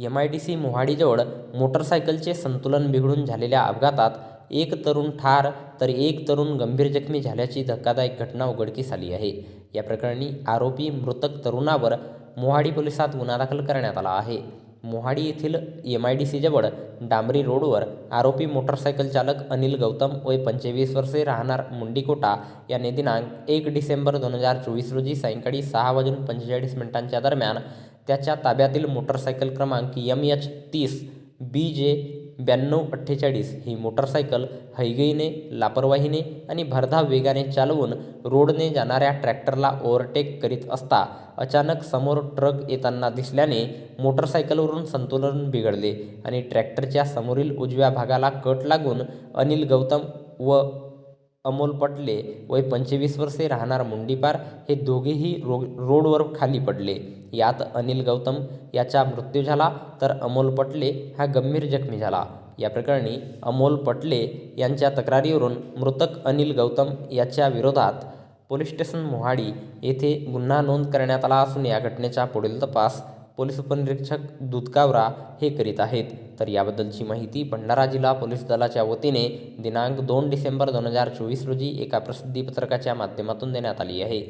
M I D C मोहाडीजवळ मोटरसायकलचे संतुलन बिघडून झालेल्या अपघातात एक तरुण ठार तर एक तरुण गंभीर जखमी झाल्याची धक्कादायक घटना उघडकीस आली आहे. या प्रकरणी आरोपी मृतक तरुणावर मोहाडी पोलिसात गुन्हा दाखल करण्यात आला आहे. मोहाडी येथील एम आय डी सीजवळ डांबरी रोडवर आरोपी मोटरसायकल चालक अनिल गौतम वय पंचवीस वर्षे राहणार मुंडीकोटा याने दिनांक एक डिसेंबर दोन हजार चोवीस रोजी सायंकाळी सहा वाजून पंचेचाळीस मिनिटांच्या दरम्यान त्याच्या ताब्यातील मोटरसायकल क्रमांक यम एच तीस बी जे ब्याण्णव अठ्ठेचाळीस ही मोटरसायकल हैगईने लापरवाहीने आणि भरधाव वेगाने चालवून रोडने जाणाऱ्या ट्रॅक्टरला ओव्हरटेक करीत असता अचानक समोर ट्रक येताना दिसल्याने मोटरसायकलवरून संतुलन बिघडले आणि ट्रॅक्टरच्या समोरील उजव्या भागाला कट लागून अनिल गौतम व अमोल पटले वय पंचवीस वर्षे राहणार मुंडीपार हे दोघेही रो रोडवर खाली पडले. यात अनिल गौतम याचा मृत्यू झाला तर अमोल पटले हा गंभीर जखमी झाला. या प्रकरणी अमोल पटले यांच्या तक्रारीवरून मृतक अनिल गौतम याच्या विरोधात पोलीस स्टेशन मोहाडी येथे गुन्हा नोंद करण्यात आला असून या घटनेचा पुढील तपास पोलीस उपनिरीक्षक दुधकावरा हे करीत आहेत. तर याबद्दलची माहिती भंडारा जिल्हा पोलीस दलाच्या वतीने दिनांक दोन डिसेंबर दोन हजार चोवीस रोजी एका प्रसिद्धीपत्रकाच्या माध्यमातून देण्यात आली आहे.